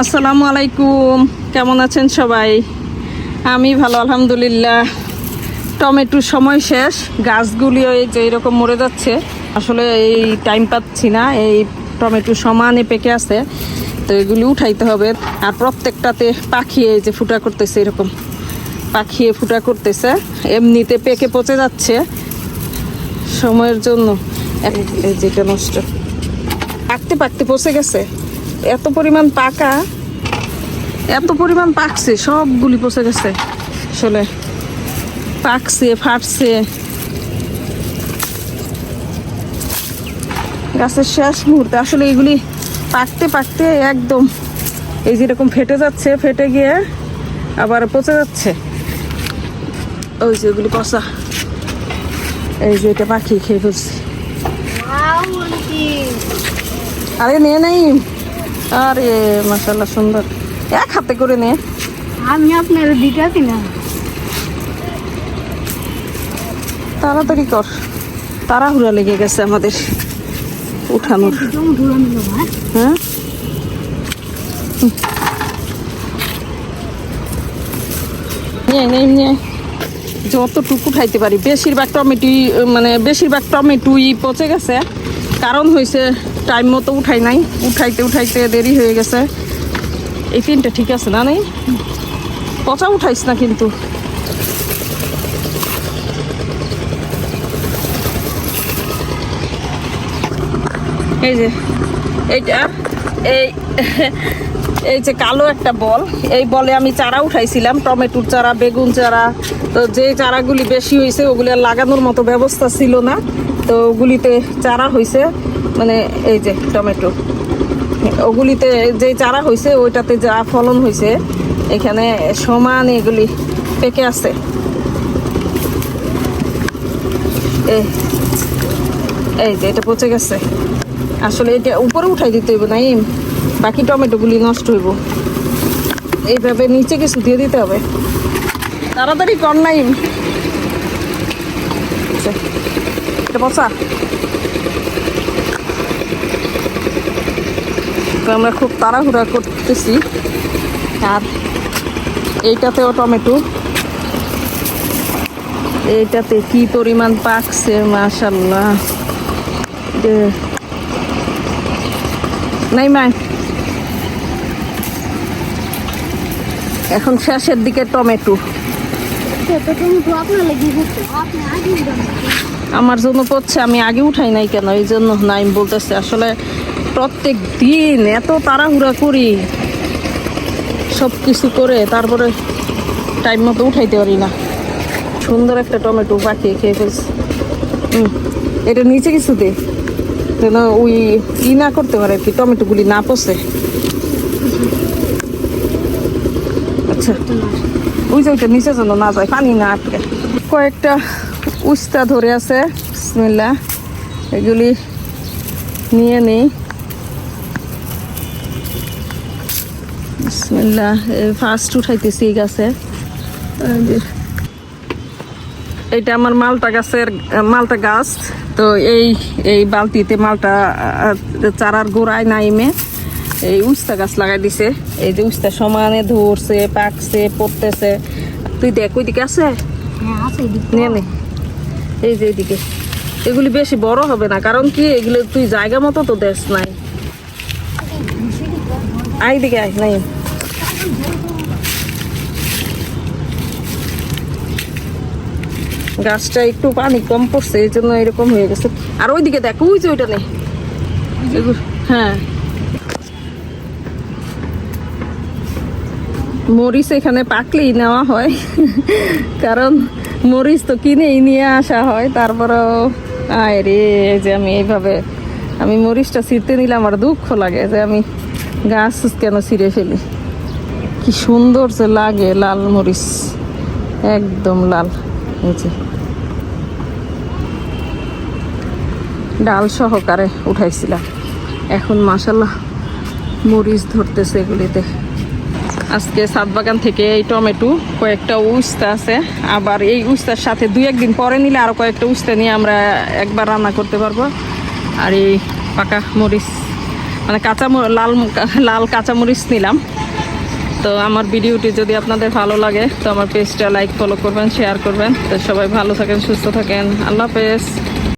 আসসালামু আলাইকুম। কেমন আছেন সবাই? আমি ভালো, আলহামদুলিল্লাহ। টমেটোর সময় শেষ। গাছগুলিও এই যে এরকম মরে যাচ্ছে। আসলে এই টাইম পাচ্ছি না। এই টমেটো সমানে পেকে আছে। তো এগুলি উঠাইতে হবে। আর প্রত্যেকটাতে পাখি এই যে ফুটা করতেছে এরকম। পাখিয়ে ফুটা করতেছে। এমনিতে পেকে পচে যাচ্ছে সময়ের জন্য। যেটা নষ্ট। পাকতে পাকতে পচে গেছে। এত পরিমাণ পাকা এত পরিমাণ পাকছে সবগুলি পচে গেছে। আসলে পাকছে ফাটছে। গাছের শেষ মুহূর্তে আসলে এগুলি পাকতে পাকতে একদম এই যেরকম ফেটে যাচ্ছে ফেটে গিয়ে আবার পচে যাচ্ছে। ওই যে এগুলি পচা। এই যে এটা পাখি খেয়ে ফেলছে। আরে নে নাই আরে মাসাল্লাহ সুন্দর। এক হাতে করে নে। আমি আপনার দিতে আছি না। তাড়াতাড়ি কর। তাড়াহুড়া লেগে গেছে আমাদের উঠানোর। হ্যাঁ? যতটুকু খাইতে পারি। বেশিরভাগ টমেটো মানে বেশিরভাগ টমেটোই পচে গেছে। কারণ হয়েছে টাইম মতো উঠাই নাই। উঠাইতে উঠাইতে দেরি হয়ে গেছে। এই তিনটা ঠিক আছে না নেই? পচা উঠাইস না কিন্তু। এই যে, এইটা, এই এই যে কালো একটা বল। এই বলে আমি চারা উঠাইছিলাম, টমেটোর চারা, বেগুন চারা। তো যে চারাগুলি বেশি হয়েছে ওগুলি আর লাগানোর মতো ব্যবস্থা ছিল না। তো ওগুলিতে চারা হয়েছে মানে এই যে টমেটো, ওগুলিতে যে চারা হয়েছে ওইটাতে যা ফলন হয়েছে এখানে সমান এগুলি পেকে আছে। এই যে এটা পচে গেছে। আসলে এটা উপরে উঠাই দিতে হইব নাই বাকি টমেটোগুলি নষ্ট হইব। এইভাবে নিচে কিছু দিয়ে দিতে হবে। তাড়াতাড়ি কর নাই এটা পচা? তো আমরা খুব তাড়াহুড়া করতেছি। আর এইটাতেও টমেটো। এইটাতে কি পরিমাণ পাকছে মাশাল্লাহ নাই মা। এখন শেষের দিকে টমেটো। আমার জন্য পড়ছে, আমি আগে উঠাই নাই কেন? এই জন্য নাই বলতেছে। আসলে প্রত্যেক দিন এত তাড়াহুড়া করি। সব কিছু করে তারপরে টাইম মতো উঠাইতে পারি না। সুন্দর একটা টমেটো পাকিয়ে খেয়ে ফেলছি। হুম এটা নিচে কিছু দে যেন ওই ই না করতে পারে কি, টমেটোগুলি না পচে। আচ্ছা ওই যে ওইটা নিচে যেন না যায়, পানি না আটকে। কয়েকটা উস্তা ধরে আছে, বিসমিল্লাহ। এগুলি নিয়ে নেই। বিসমিল্লাহ ফার্স্ট উঠাইতেছি এই গাছে। এটা আমার মালটা গাছের মালটা গাছ। তো এই এই বালতিতে মালটা চারার গোড়ায় নাইমে এই উস্তা গাছ লাগাই দিছে। এই যে উস্তা সমানে ধরছে পাকছে পড়তেছে। তুই দেখ ওইদিকে আছে? হ্যাঁ নে এই যে এইদিকে এগুলি বেশি বড় হবে না কারণ কি এগুলো তুই জায়গা মতো তো দেশ নাই। আই দিকে আয় নাই গাছটা একটু পানি কম পড়ছে, এই জন্য এরকম হয়ে গেছে। আর ওইদিকে দেখ, ওই যে ওইটা নেই। হ্যাঁ। মরিচ এখানে পাকলেই নেওয়া হয়, কারণ মরিচ তো কিনেই নিয়ে আসা হয়, তারপরেও আয় রে, যে আমি এইভাবে, আমি মরিচটা ছিঁড়তে নিলে আমার দুঃখ লাগে, যে আমি গাছ কেন ছিঁড়ে ফেলি। কি সুন্দর যে লাগে লাল মরিচ। একদম লাল। এই ডাল সহকারে উঠাইছিলাম। এখন মাসাল্লাহ মরিচ ধরতেছে এগুলিতে। আজকে সাত বাগান থেকে এই টমেটো, কয়েকটা উস্তা আছে। আবার এই উস্তার সাথে দুই একদিন পরে নিলে আরও কয়েকটা উস্তা নিয়ে আমরা একবার রান্না করতে পারব। আর এই পাকা মরিচ মানে কাঁচা লাল লাল কাঁচামরিচ নিলাম। তো আমার ভিডিওটি যদি আপনাদের ভালো লাগে, তো আমার পেজটা লাইক ফলো করবেন শেয়ার করবেন। তো সবাই ভালো থাকেন, সুস্থ থাকেন। আল্লাহ হাফেজ।